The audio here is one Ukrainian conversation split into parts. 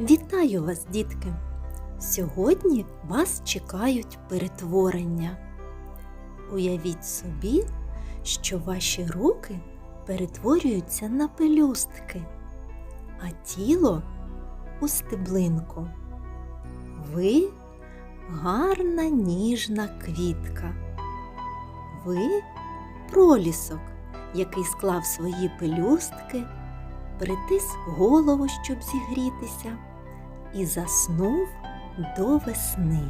Вітаю вас, дітки! Сьогодні вас чекають перетворення. Уявіть собі, що ваші руки перетворюються на пелюстки, а тіло у стеблинку. Ви гарна ніжна квітка. Ви пролісок, який склав свої пелюстки, притис голову, щоб зігрітися, і заснув до весни.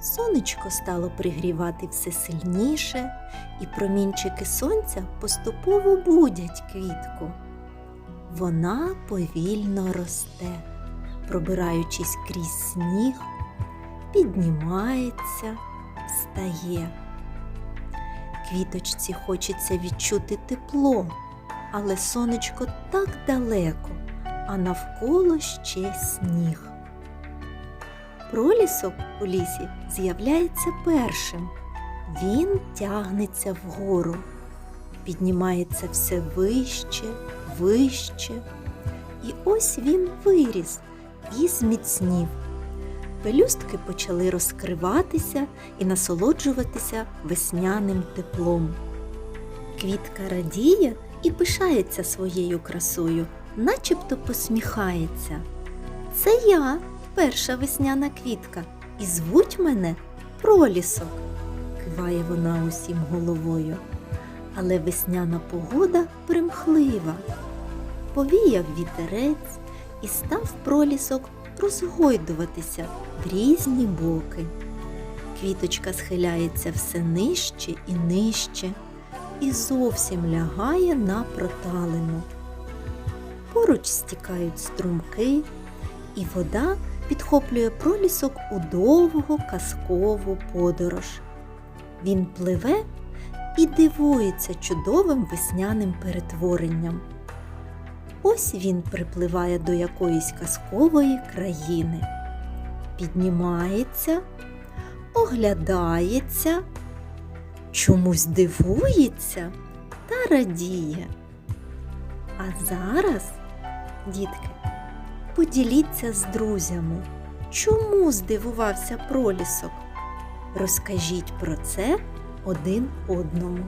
Сонечко стало пригрівати все сильніше, і промінчики сонця поступово будять квітку. Вона повільно росте, пробираючись крізь сніг, піднімається, встає. Квіточці хочеться відчути тепло, але сонечко так далеко, а навколо ще сніг. Пролісок у лісі з'являється першим. Він тягнеться вгору, піднімається все вище, вище. І ось він виріс і зміцнів. Пелюстки почали розкриватися і насолоджуватися весняним теплом. Квітка радіє і пишається своєю красою, начебто посміхається. Це я, перша весняна квітка, і звуть мене пролісок, киває вона усім головою. Але весняна погода примхлива. Повіяв вітерець і став пролісок розгойдуватися в різні боки. Квіточка схиляється все нижче і нижче і зовсім лягає на проталину. Поруч стікають струмки, і вода підхоплює пролісок у довгу казкову подорож. Він пливе і дивується чудовим весняним перетворенням. Ось він припливає до якоїсь казкової країни, піднімається, оглядається, чомусь дивується та радіє. А зараз, дітки, поділіться з друзями, чому здивувався пролісок. Розкажіть про це один одному.